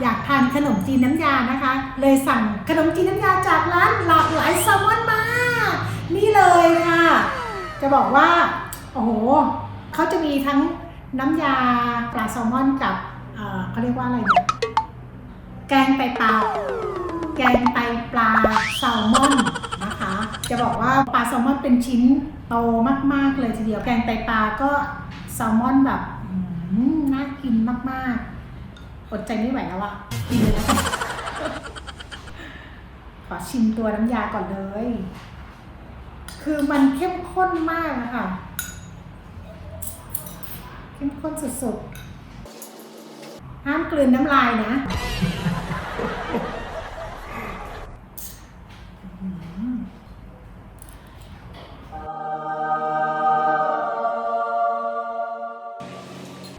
อยากทานขนมจีนน้ำยานะคะ เลยสั่งขนมจีนน้ำยาจากร้านหลากหลายแซลมอนมา นี่เลยค่ะ จะบอกว่า โอ้โหเขาจะมีทั้งน้ำยาปลาแซลมอนกับเอ่อเขาเรียกว่าอะไรเนี่ยแกงไตปลาแกงไตปลาแซลมอนนะคะ จะบอกว่าปลาแซลมอนเป็นชิ้นโตมากๆเลยทีเดียวแกงไตปลาก็แซลมอนแบบน่ากินมาก อดใจไม่ไหวแล้วอะกินเลยแล้วกันขอชิมตัวน้ำยาก่อนเลย คือมันเข้มข้นมากนะคะ เข้มข้นสุดๆ ห้ามกลืนน้ำลายนะ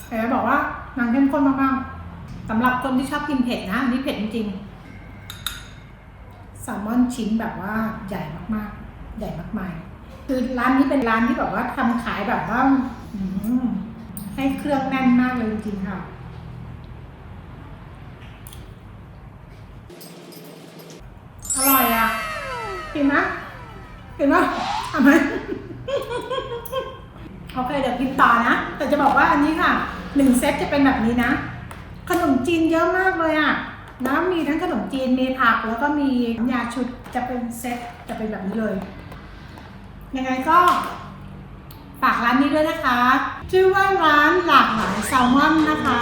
แต่บอกว่านังเข้มข้นมากๆ สำหรับคนที่ชอบกินเผ็ดนะอันนี่เผ็ดจริงๆแซลมอนชิ้นแบบว่าใหญ่มากๆ ใหญ่มากมายคือร้านนี้เป็นร้านที่แบบว่าทำขายแบบว่าให้เครื่องแน่นมากเลยจริงค่ะ อร่อยอะกินนะกินไหมเอาไหมโอเคเดี๋ยวกินต่อนะ แต่จะบอกว่าอันนี้ค่ะหนึ่งเซตจะเป็นแบบนี้นะ ขนมจีนเยอะมากเลยอะนะมีทั้งขนมจีนมีผักแล้วก็มีน้ำยาชุดจะเป็นเซ็ตจะเป็นแบบนี้เลย ยังไงก็ฝากร้านนี้ด้วยนะคะ ชื่อว่าร้านหลากหลายแซลมอนนะคะ